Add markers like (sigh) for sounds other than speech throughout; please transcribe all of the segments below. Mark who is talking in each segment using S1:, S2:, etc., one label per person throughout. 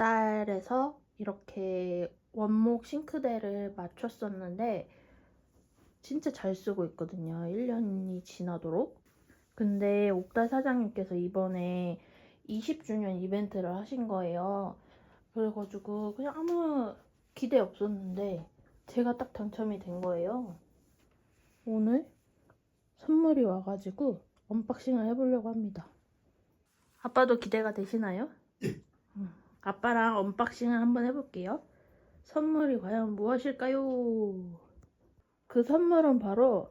S1: 옥달에서 이렇게 원목 싱크대를 맞췄었는데 진짜 잘 쓰고 있거든요. 1년이 지나도록. 근데 옥달 사장님께서 이번에 20주년 이벤트를 하신 거예요. 그래가지고 그냥 아무 기대 없었는데 제가 딱 당첨이 된 거예요. 오늘 선물이 와가지고 언박싱을 해보려고 합니다. 아빠도 기대가 되시나요? 음, 아빠랑 언박싱을 한번 해볼게요. 선물이 과연 무엇일까요? 그 선물은 바로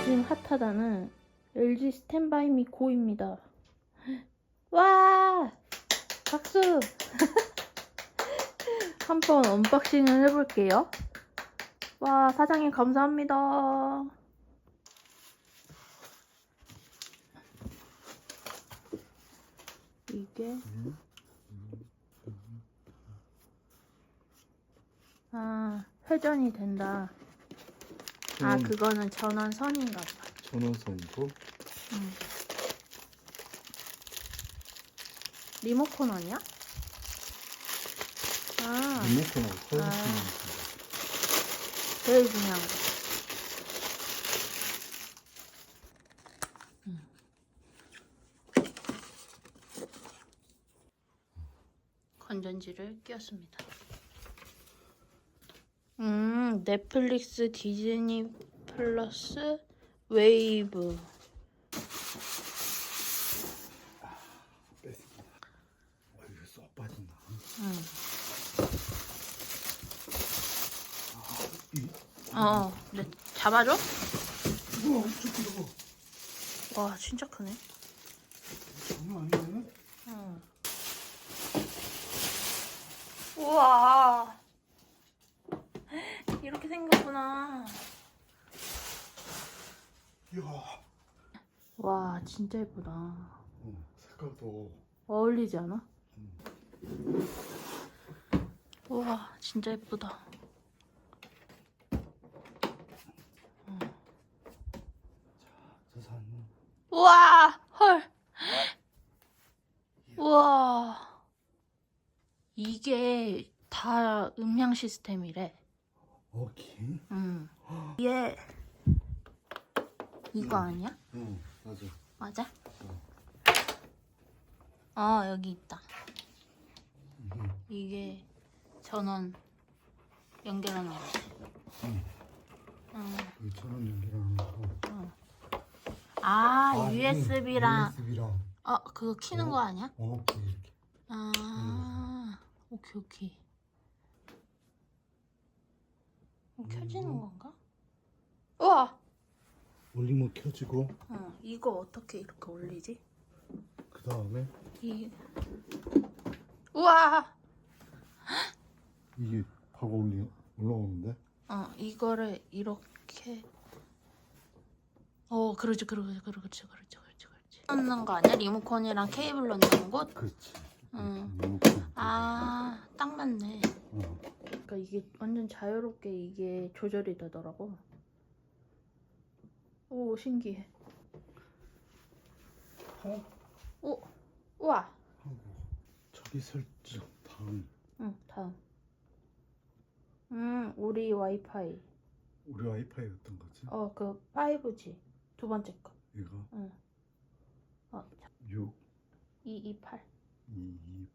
S1: 요즘 핫하다는 LG 스탠바이 미 고입니다. 와! 박수! (laughs) 한번 언박싱을 해볼게요. 와, 사장님 감사합니다. 이게 아 회전이 된다. 아
S2: 음.
S1: 그거는 전원선인가 봐.
S2: 전원선이고
S1: 음. 리모컨 아니야? 아
S2: 리모컨하고 커넥팅
S1: 아. 제일 중요한 거. 음. 건전지를 끼웠습니다. 음, 넷플릭스, 디즈니 플러스, 웨이브.
S2: 뺐습니다. 어, 이거 쏙 빠진다.
S1: 음.
S2: 이
S1: 어, 네, 잡아줘?
S2: 우와 엄청 뜨거워.
S1: 와, 진짜 크네.
S2: 장난 아니네.
S1: 응. 우와. 이렇게 생겼구나.
S2: 이야.
S1: 와, 진짜 예쁘다.
S2: 어, 색깔도
S1: 어울리지 않아?
S2: 음.
S1: 우와, 진짜 예쁘다. 우와, 헐. (gasps) 우와. 이게 다 음향 시스템이래.
S2: 오케이.
S1: 응. 얘 이거 아니야?
S2: 응 맞아.
S1: 맞아? 어 여기 있다.
S2: 음.
S1: 이게 전원 연결하는 거지.
S2: 응.
S1: 응.
S2: 이 전원 연결하는 거.
S1: 아, USB랑
S2: USB랑.
S1: 어 그거 키는
S2: 어?
S1: 거 아니야?
S2: 어 이렇게.
S1: 아 오케이 오케이. 어, 켜지는
S2: 음.
S1: 건가? 우와.
S2: 올리면 켜지고
S1: 어 이거 어떻게 이렇게 올리지?
S2: 그 다음에
S1: 이 우와.
S2: 이게 바로 올리 올라오는데.
S1: 어 이거를 이렇게 어 그러지 그러지 그러지 그러지 그러지 그러지 넣는 거 아니야? 리모컨이랑 케이블 넣는 곳?
S2: 그렇지.
S1: 응.
S2: 리모컨.
S1: 아 딱 맞네 이게 완전 자유롭게 이게 조절이 되더라고. 오 신기해.
S2: 어?
S1: 오 우와.
S2: 저기 설정 다음.
S1: 응 다음. 음 우리 와이파이.
S2: 우리 와이파이였던 거지?
S1: 어그 5G 두 번째 거.
S2: 이거?
S1: 응. 어
S2: 6
S1: 228
S2: 2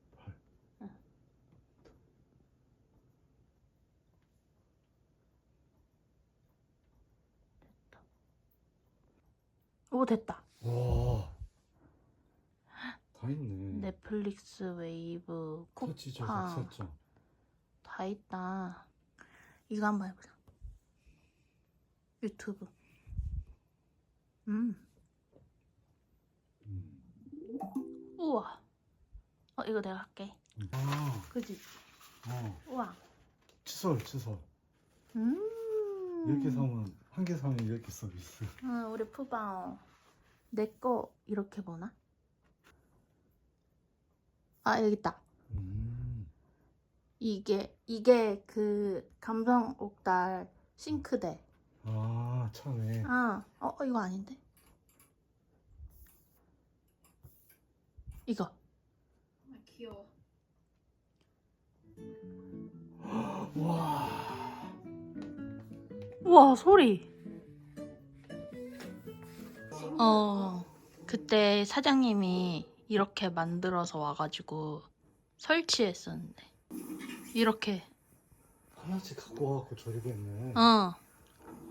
S1: 오 됐다
S2: 와. 다 있네.
S1: 넷플릭스 웨이브
S2: 터치 저작
S1: 쿠팡
S2: 설정.
S1: 다 있다 이거 한번 해보자 유튜브 음
S2: 음.
S1: 우와 어 이거 내가 할게
S2: 아,
S1: 그지
S2: 어.
S1: 우와
S2: 칫솔, 칫솔.
S1: 음
S2: 이렇게 사면 한 개 사면 이렇게 서비스.
S1: 응 우리 푸바오 내 거 이렇게 보나 아 여기 있다
S2: 음.
S1: 이게 이게 그 감성 옥달 싱크대
S2: 아, 차네.
S1: 아, 어, 어, 이거 아닌데? 이거.
S3: 귀여워. (gasps)
S2: 와.
S1: 우와 소리. 어 그때 사장님이 이렇게 만들어서 와가지고 설치했었는데 이렇게
S2: 하나씩 갖고 와갖고 조리겠네.
S1: 어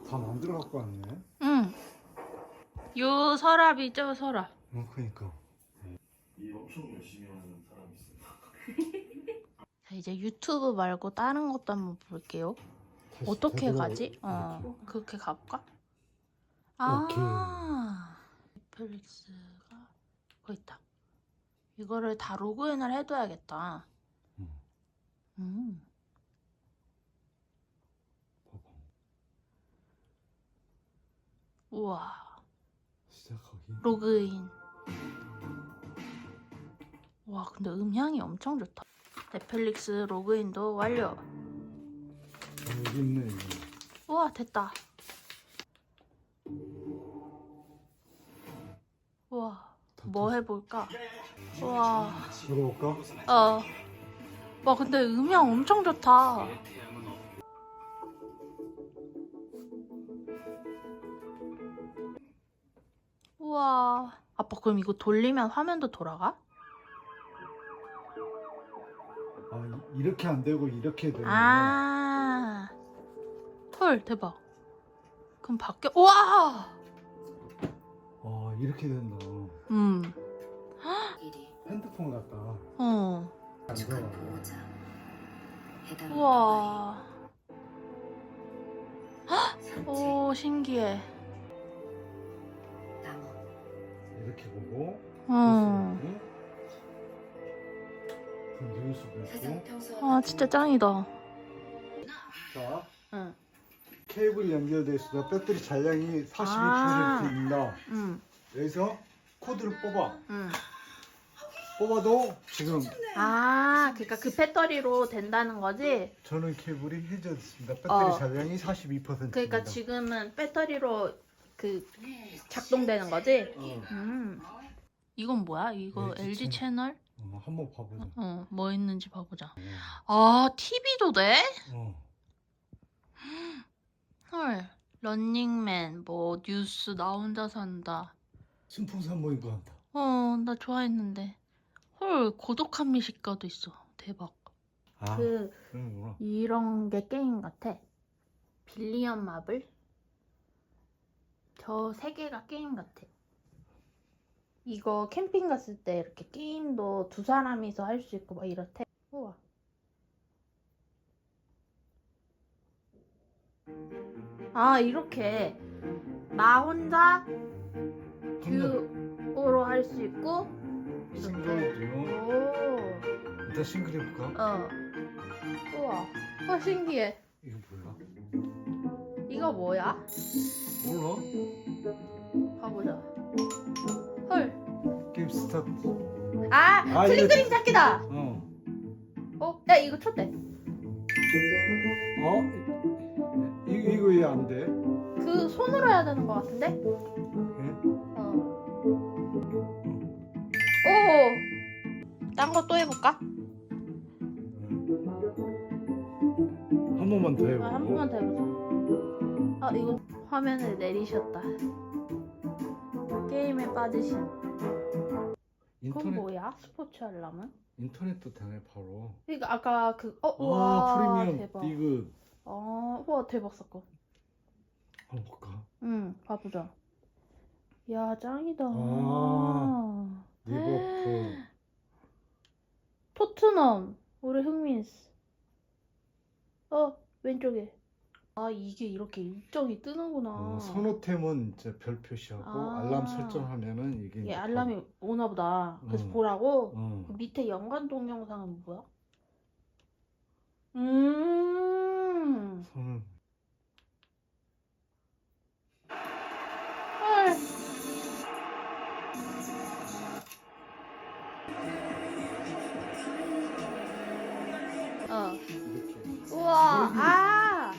S2: 다 만들어 갖고 왔네.
S1: 응. 요 서랍이죠 서랍.
S2: 어, 그니까.
S3: 일 엄청 열심히 하는 사람이 있어요. (laughs)
S1: 자, 이제 유튜브 말고 다른 것도 한번 볼게요.
S2: 다시
S1: 어떻게 가지? 어
S2: 이렇게.
S1: 그렇게 가볼까? 아 넷플릭스가 거기 있다. 이거를 다 로그인을 해둬야겠다.
S2: 응.
S1: 음.
S2: 봐봐.
S1: 우와
S2: 시작하기.
S1: 로그인. 와 근데 음향이 엄청 좋다. 넷플릭스 로그인도 완료.
S2: 아, 여기 있네.
S1: 우와 됐다. 우와
S2: 다
S1: 뭐. 해볼까? 우와
S2: 들어볼까?
S1: 어. 와 근데 음향 엄청 좋다. 우와. 아빠 그럼 이거 돌리면 화면도 돌아가?
S2: 아, 이- 이렇게 안 되고 이렇게 되는
S1: 아. 헐 대박. 그럼 바뀌어. 우와.
S2: 아, 이렇게 된다.
S1: 음.
S2: 핸드폰 같다.
S1: 어.
S2: 안 들어가.
S1: 우와. 오 신기해.
S2: 이렇게 보고.
S1: 어.
S2: 있고.
S1: 아 진짜 짱이다.
S2: 자,
S1: 응.
S2: 케이블 연결돼 있으다 배터리 잔량이 42%
S1: 아. 응.
S2: 여기서 코드를 뽑아.
S1: 응.
S2: 뽑아도 지금
S1: 아, 그러니까 그 배터리로 된다는 거지?
S2: 저는 케이블이 해제됐습니다. 배터리
S1: 어.
S2: 잔량이 42%입니다.
S1: 그러니까 지금은 배터리로 그 작동되는 거지?
S2: 어,
S1: 음. 이건 뭐야? 이거
S2: LG
S1: LG 채널?
S2: 어, 한번 봐보자.
S1: 어, 뭐 있는지 봐보자.
S2: 어.
S1: 아, TV도 돼?
S2: 어.
S1: 헐. 런닝맨, 뭐, 뉴스, 나 혼자 산다.
S2: 순풍산 모임도 한다.
S1: 어, 나 좋아했는데. 헐, 고독한 미식가도 있어. 대박.
S2: 아,
S1: 그,
S2: 그런구나.
S1: 이런 게 게임 같아. 빌리언 마블? 저 세 개가 게임 같아. 이거 캠핑 갔을 때 이렇게 게임도 두 사람이서 할 수 있고 막 이렇대. 우와. 아, 이렇게 나 혼자 듀오로 할 수 있고
S2: 싱글이요.
S1: 오.
S2: 일단 싱글 해볼까?
S1: 어. 우와. 어, 신기해.
S2: 이거 뭐야?
S1: 이거 뭐야?
S2: 몰라?
S1: 가보자. 헐.
S2: 게임 스타트.
S1: 아,
S2: 아, 이거-
S1: 그림 찾기다.
S2: 어.
S1: 어, 야 이거 쳤대.
S2: 어? 이, 이거 왜안 돼?
S1: 그 손으로 해야 되는 것 같은데?
S2: 예?
S1: 어. 오. 딴 거 또 해볼까?
S2: 한 번만 더 해보고.
S1: 아, 한 번만 더 해보자. 아, 이거 화면을 내리셨다. 게임에 빠지신. 그건
S2: 인터넷
S1: 뭐야? 스포츠 알람은?
S2: 인터넷도 되네 바로.
S1: 그러니까 아까 그 어, 와와
S2: 프리미엄
S1: 대박.
S2: 디귿.
S1: 어, 와 대박 사건.
S2: 한번 볼까?
S1: 응, 가보자. 야, 짱이다.
S2: 아. 리버풀.
S1: 토트넘. 우리 흥민스. 어, 왼쪽에. 아, 이게 이렇게 일정이 뜨는구나.
S2: 어, 선호템은 이제 별 표시하고
S1: 아.
S2: 알람 설정하면은 이게
S1: 이게
S2: 이제
S1: 알람이 오나 보다. 그래서
S2: 음.
S1: 보라고.
S2: 어.
S1: 그 밑에 연관 동영상은 뭐야? 음.
S2: 선은 이렇게.
S1: 우와. 아.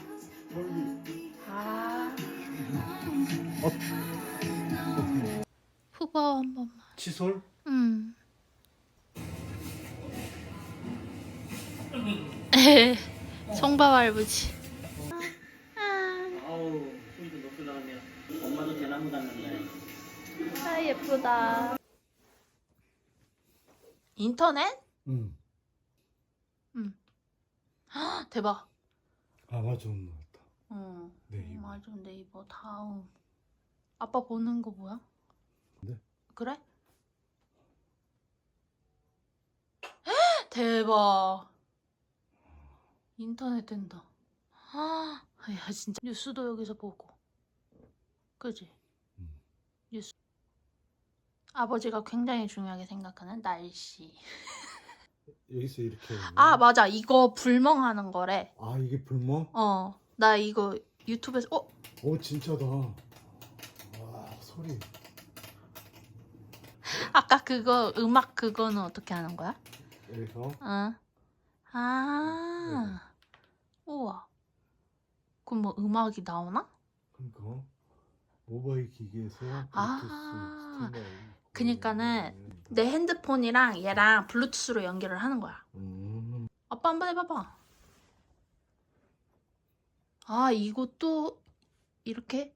S2: 여기.
S1: 아.
S2: 어.
S1: 후보 한 번만.
S2: 칫솔?
S1: 음. (laughs) 송밥 할아버지.
S4: 아우 소리도 높이 나오면 엄마도 대나무 닮는다
S1: 아 예쁘다. 인터넷?
S2: 응.
S1: 헉, 대박.
S2: 아마존 나왔다.
S1: 어.
S2: 네이버.
S1: 맞아 네이버 다음. 아빠 보는 거 뭐야?
S2: 네.
S1: 그래? 헉, 대박. 인터넷 된다. 아, 야 진짜 뉴스도 여기서 보고. 그지?
S2: 음.
S1: 뉴스. 아버지가 굉장히 중요하게 생각하는 날씨.
S2: 여기서 이렇게.
S1: 아 맞아 이거 불멍하는 거래.
S2: 아 이게 불멍?
S1: 어 나 이거 유튜브에서 어
S2: 오 진짜다. 와 소리.
S1: 아까 그거 음악 그거는 어떻게 하는 거야?
S2: 여기서
S1: 어. 아 우와. 그럼 뭐 음악이 나오나?
S2: 그러니까 모바일 기기에서 블루투스
S1: 아,
S2: 스탠바이.
S1: 그니까는 내 핸드폰이랑 얘랑 블루투스로 연결을 하는 거야.
S2: 음.
S1: 아빠 한번 해봐봐. 아 이것도 이렇게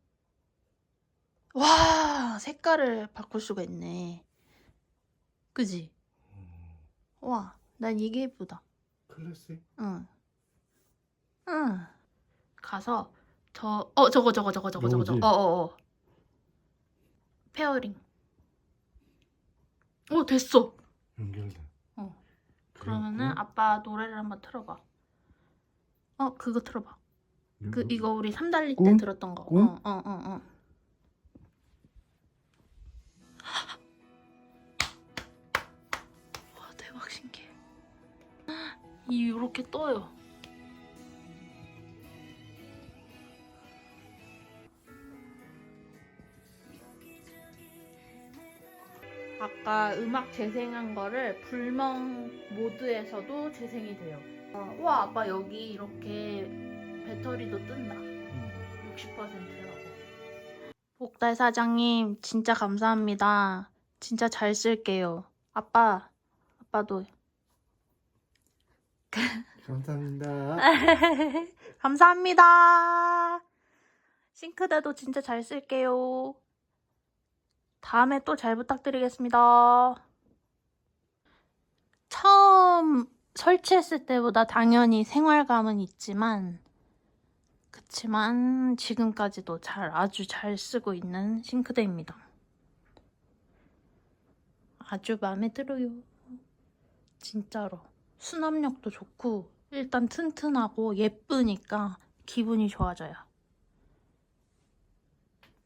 S1: 와 색깔을 바꿀 수가 있네. 그지?
S2: 음.
S1: 와, 난 이게 예쁘다.
S2: 클래식?
S1: 응. 응. 가서 저, 어, 저거, 저거, 저거, 저거, 저거, 저거.
S2: 뭐지?
S1: 어, 어, 어. 페어링. 오, 됐어.
S2: 연결돼.
S1: 어. 그러면은 아빠 노래를 한번 틀어봐. 어, 그거 틀어봐. 그 이거 우리 삼달리 때
S2: 꿈?
S1: 들었던 거.
S2: 꿈?
S1: 어, 어, 어, 어. (gasps) 와, 대박 신기해. (gasps) 이 요렇게 떠요. 아까 음악 재생한 거를 불멍 모드에서도 재생이 돼요. 어, 와 아빠 여기 이렇게 배터리도 뜬다. 60%라고. 복달 사장님 진짜 감사합니다. 진짜 잘 쓸게요. 아빠, 아빠도
S2: 감사합니다. (laughs)
S1: 감사합니다. 싱크대도 진짜 잘 쓸게요. 다음에 또 잘 부탁드리겠습니다. 처음 설치했을 때보다 당연히 생활감은 있지만, 그치만 지금까지도 잘, 아주 잘 쓰고 있는 싱크대입니다. 아주 마음에 들어요. 진짜로. 수납력도 좋고, 일단 튼튼하고 예쁘니까 기분이 좋아져요.